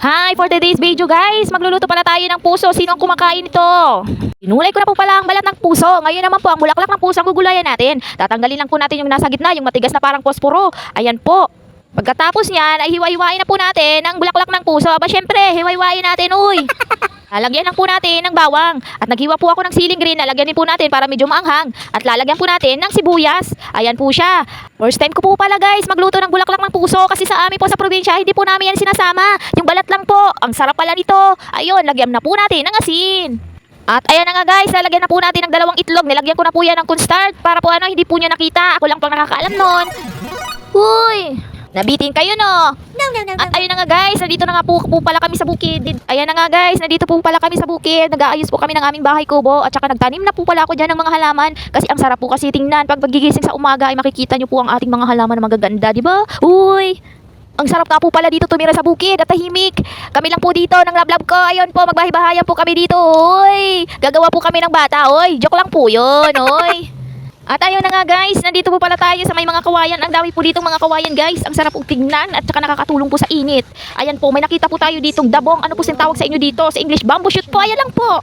Hi, for today's video guys, magluluto pala tayo ng puso. Sino ang kumakain nito? Inulay ko na po pala ang balat ng puso. Ngayon naman po, ang bulaklak ng puso ang gugulayan natin. Tatanggalin lang po natin yung nasa gitna, yung matigas na parang posporo. Ayan po. Pagkatapos niyan, ay hiwa-hiwain na po natin ang bulaklak ng puso. Aba syempre, hiwa-hiwain natin, uy. Lalagyan lang po natin ng bawang. At naghiwa po ako ng siling green. Lalagyan din po natin para medyo maanghang. At lalagyan po natin ng sibuyas. Ayan po siya. First time ko po pala guys magluto ng bulaklak ng puso kasi sa amin po sa probinsya hindi po namin yan sinasama. Balat lang po. Ang sarap pala nito. Ayun, lagyan na po natin ng asin. At ayan na nga guys, lalagyan na po natin ng dalawang itlog. Nilagyan ko na po yan ng cornstarch para po ano, hindi po niya nakita. Ako lang pang nakakaalam nun. Huy! Nabitin kayo no? No, no, no, no. At ayun na nga guys, nandito na nga po, po pala kami sa bukid. Ayan na nga guys, nandito po pala kami sa bukid. Nag-aayos po kami ng aming bahay kubo at saka nagtanim na po pala ako dyan ng mga halaman kasi ang sarap po kasi tingnan. Pag pagigising sa umaga ay makikita nyo po ang ating mga halaman na magaganda, di ba? Uy! Ang sarap nga po pala dito tumira sa bukid at tahimik. Kami lang po dito ng lablab ko. Ayun po, magbahay-bahayan po kami dito. Uy! Gagawa po kami ng bata. Uy! Joke lang po yun. Uy! At ayun na nga guys, nandito po pala tayo sa may mga kawayan. Ang dami po ditong mga kawayan guys. Ang sarap po tignan at saka nakakatulong po sa init. Ayan po, may nakita po tayo ditong dabong. Ano po sin tawag sa inyo dito? Sa English, bamboo shoot po. Ayan lang po.